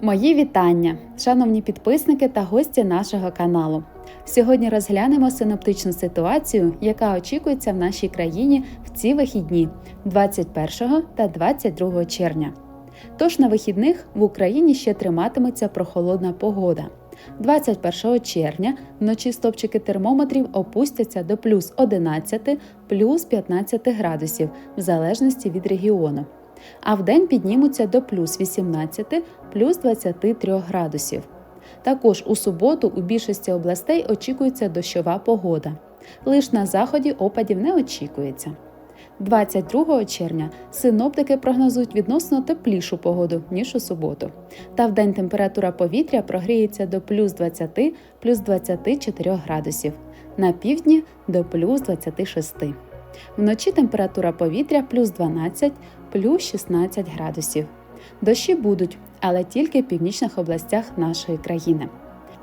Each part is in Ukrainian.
Мої вітання, шановні підписники та гості нашого каналу. Сьогодні розглянемо синоптичну ситуацію, яка очікується в нашій країні в ці вихідні 21 та 22 червня. Тож на вихідних в Україні ще триматиметься прохолодна погода. 21 червня вночі стопчики термометрів опустяться до плюс 11, плюс 15 градусів в залежності від регіону. А вдень піднімуться до плюс 18, плюс 23 градусів. Також у суботу у більшості областей очікується дощова погода. Лиш на заході опадів не очікується. 22 червня синоптики прогнозують відносно теплішу погоду, ніж у суботу. Та вдень температура повітря прогріється до плюс 20 плюс 24 градусів, на півдні до плюс 26. Вночі температура повітря плюс 12 плюс 16 градусів. Дощі будуть, але тільки в північних областях нашої країни.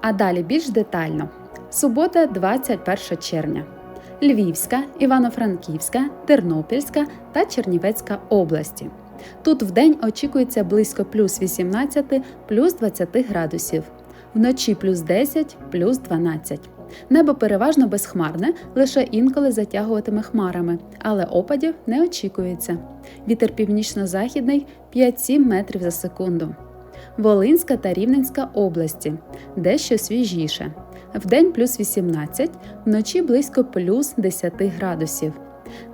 А далі більш детально. Субота, 21 червня. Львівська, Івано-Франківська, Тернопільська та Чернівецька області. Тут вдень очікується близько плюс 18 плюс 20 градусів, вночі плюс 10 плюс 12. Небо переважно безхмарне, лише інколи затягуватиме хмарами, але опадів не очікується. Вітер північно-західний 5-7 метрів за секунду. Волинська та Рівненська області дещо свіжіше. Вдень плюс 18, вночі близько плюс 10 градусів.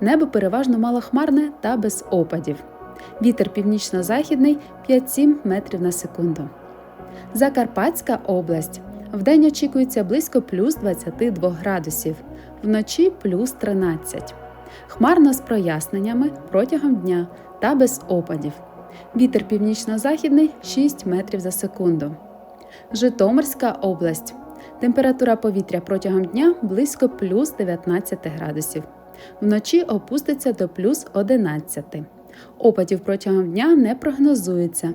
Небо переважно малохмарне та без опадів. Вітер північно-західний 5-7 метрів на секунду. Закарпатська область. Вдень очікується близько плюс 22 градусів, вночі плюс 13. Хмарно з проясненнями протягом дня та без опадів. Вітер північно-західний 6 метрів за секунду. Житомирська область. Температура повітря протягом дня близько плюс 19 градусів. Вночі опуститься до плюс 11. Опадів протягом дня не прогнозується.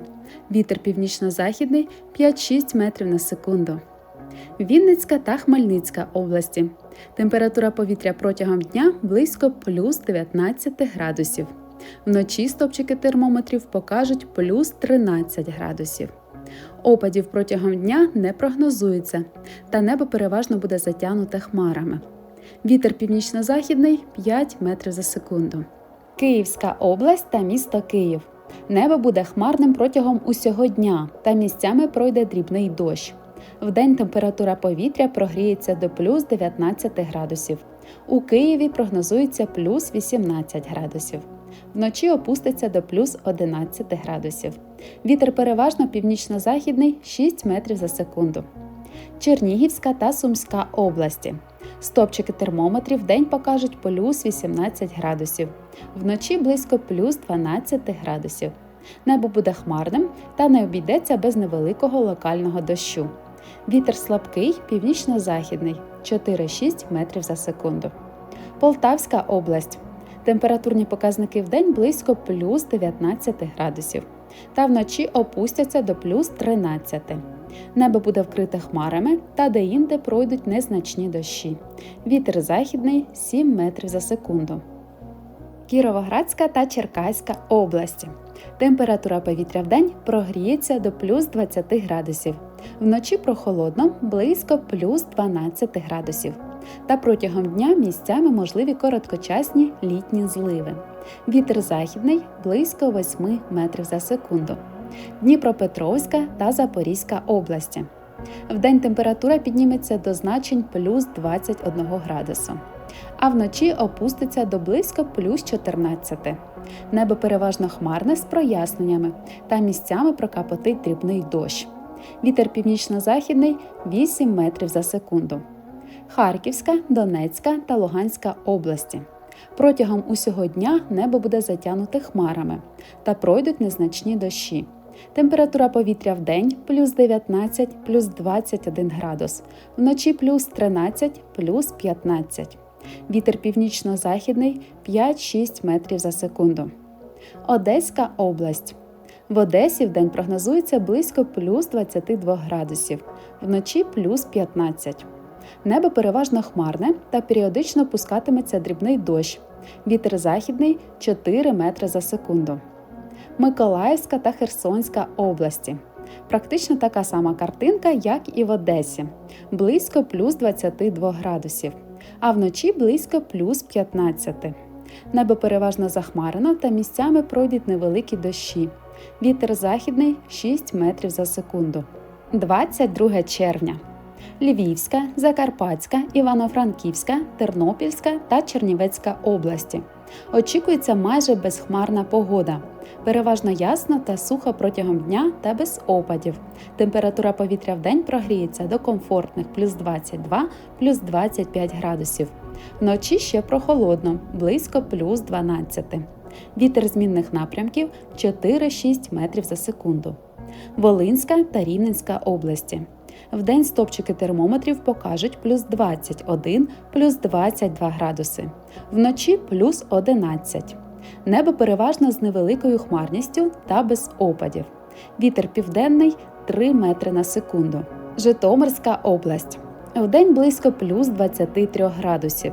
Вітер північно-західний 5-6 метрів на секунду. Вінницька та Хмельницька області. Температура повітря протягом дня близько плюс 19 градусів. Вночі стопчики термометрів покажуть плюс 13 градусів. Опадів протягом дня не прогнозується, та небо переважно буде затягнуте хмарами. Вітер північно-західний 5 метрів за секунду. Київська область та місто Київ. Небо буде хмарним протягом усього дня та місцями пройде дрібний дощ. Вдень температура повітря прогріється до плюс 19 градусів. У Києві прогнозується плюс 18 градусів. Вночі опуститься до плюс 11 градусів. Вітер переважно північно-західний 6 метрів за секунду. Чернігівська та Сумська області. Стопчики термометрів в день покажуть плюс 18 градусів, вночі близько плюс 12 градусів. Небо буде хмарним та не обійдеться без невеликого локального дощу. Вітер слабкий, північно-західний 4-6 метрів за секунду. Полтавська область. Температурні показники в день близько плюс 19 градусів, та вночі опустяться до плюс 13. Небо буде вкрите хмарами та деінде пройдуть незначні дощі. Вітер західний 7 метрів за секунду. Кіровоградська та Черкаська області. Температура повітря в день прогріється до плюс 20 градусів. Вночі прохолодно близько плюс 12 градусів. Та протягом дня місцями можливі короткочасні літні зливи. Вітер західний близько 8 метрів за секунду. Дніпропетровська та Запорізька області. Вдень температура підніметься до значень плюс 21 градусу, а вночі опуститься до близько плюс 14. Небо переважно хмарне з проясненнями та місцями прокапотить дрібний дощ. Вітер північно-західний 8 метрів за секунду. Харківська, Донецька та Луганська області. Протягом усього дня небо буде затягнуте хмарами та пройдуть незначні дощі. Температура повітря в день плюс 19 плюс 21 градус, вночі плюс 13 плюс 15. Вітер північно-західний 5-6 метрів за секунду. Одеська область. В Одесі в день прогнозується близько плюс 22 градусів, вночі плюс 15. Небо переважно хмарне та періодично пускатиметься дрібний дощ. Вітер західний 4 метри за секунду. Миколаївська та Херсонська області. Практично така сама картинка, як і в Одесі, близько плюс 22 градусів, а вночі близько плюс 15. Небо переважно захмарено та місцями пройдуть невеликі дощі. Вітер західний 6 метрів за секунду. 22 червня. Львівська, Закарпатська, Івано-Франківська, Тернопільська та Чернівецька області. Очікується майже безхмарна погода. Переважно ясно та сухо протягом дня та без опадів. Температура повітря в день прогріється до комфортних плюс 22, плюс 25 градусів. Вночі ще прохолодно, близько плюс 12. Вітер змінних напрямків 4-6 метрів за секунду. Волинська та Рівненська області. Вдень стопчики термометрів покажуть плюс 21, плюс 22 градуси, вночі плюс 11. Небо переважно з невеликою хмарністю та без опадів. Вітер південний 3 метри на секунду. Житомирська область. Вдень близько плюс 23 градусів,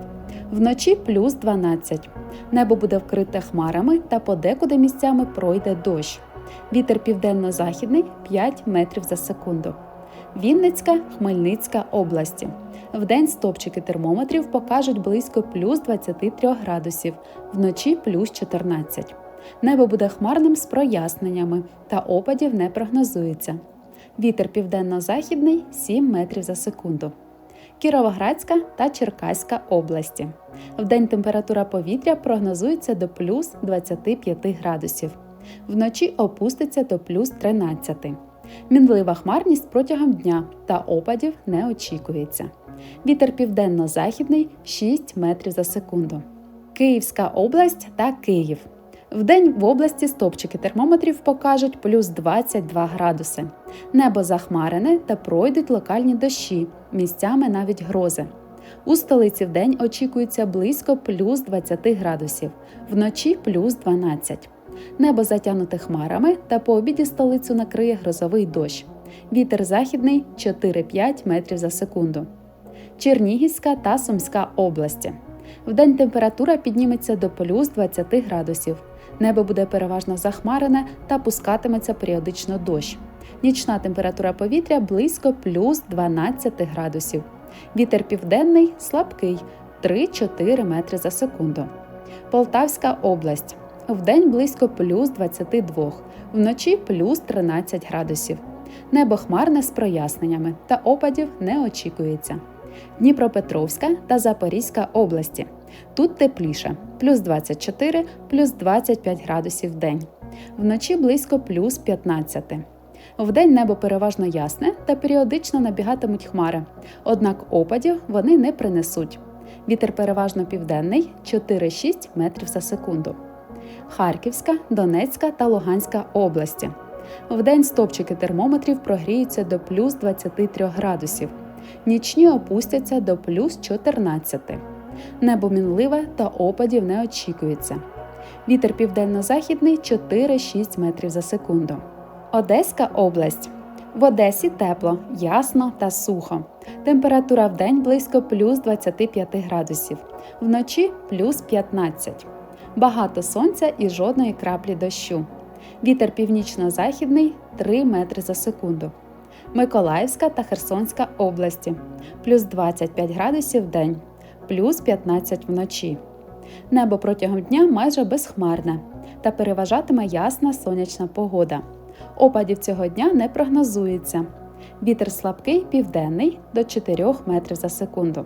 вночі плюс 12. Небо буде вкрите хмарами та подекуди місцями пройде дощ. Вітер південно-західний 5 метрів за секунду. Вінницька, Хмельницька області. Вдень стопчики термометрів покажуть близько плюс 23 градусів, вночі плюс 14. Небо буде хмарним з проясненнями, та опадів не прогнозується. Вітер південно-західний 7 метрів за секунду. Кіровоградська та Черкаська області. Вдень температура повітря прогнозується до плюс 25 градусів. Вночі опуститься до плюс 13. Мінлива хмарність протягом дня та опадів не очікується. Вітер південно-західний 6 метрів за секунду. Київська область та Київ. Вдень в області стопчики термометрів покажуть плюс 22 градуси. Небо захмарене та пройдуть локальні дощі, місцями навіть грози. У столиці вдень очікується близько плюс 20 градусів, вночі плюс 12. Небо затягнуте хмарами та по обіді столицю накриє грозовий дощ. Вітер західний 4-5 метрів за секунду. Чернігівська та Сумська області. Вдень температура підніметься до плюс 20 градусів. Небо буде переважно захмарене та пускатиметься періодично дощ. Нічна температура повітря близько плюс 12 градусів. Вітер південний слабкий 3-4 метри за секунду. Полтавська область. Вдень близько плюс 22, вночі плюс 13 градусів. Небо хмарне з проясненнями та опадів не очікується. Дніпропетровська та Запорізька області. Тут тепліше плюс 24, плюс 25 градусів в день. Вночі близько плюс 15. Вдень небо переважно ясне та періодично набігатимуть хмари, однак опадів вони не принесуть. Вітер переважно південний 4-6 метрів за секунду. Харківська, Донецька та Луганська області. Вдень стопчики термометрів прогріються до плюс 23 градусів. Нічні опустяться до плюс 14. Небо мінливе та опадів не очікується. Вітер південно-західний 4-6 метрів за секунду. Одеська область. В Одесі тепло, ясно та сухо. Температура в день близько плюс 25 градусів, вночі плюс 15 багато сонця і жодної краплі дощу. Вітер північно-західний 3 метри за секунду. Миколаївська та Херсонська області плюс 25 градусів в день, плюс 15 вночі. Небо протягом дня майже безхмарне та переважатиме ясна сонячна погода. Опадів цього дня не прогнозується. Вітер слабкий південний до 4 метрів за секунду.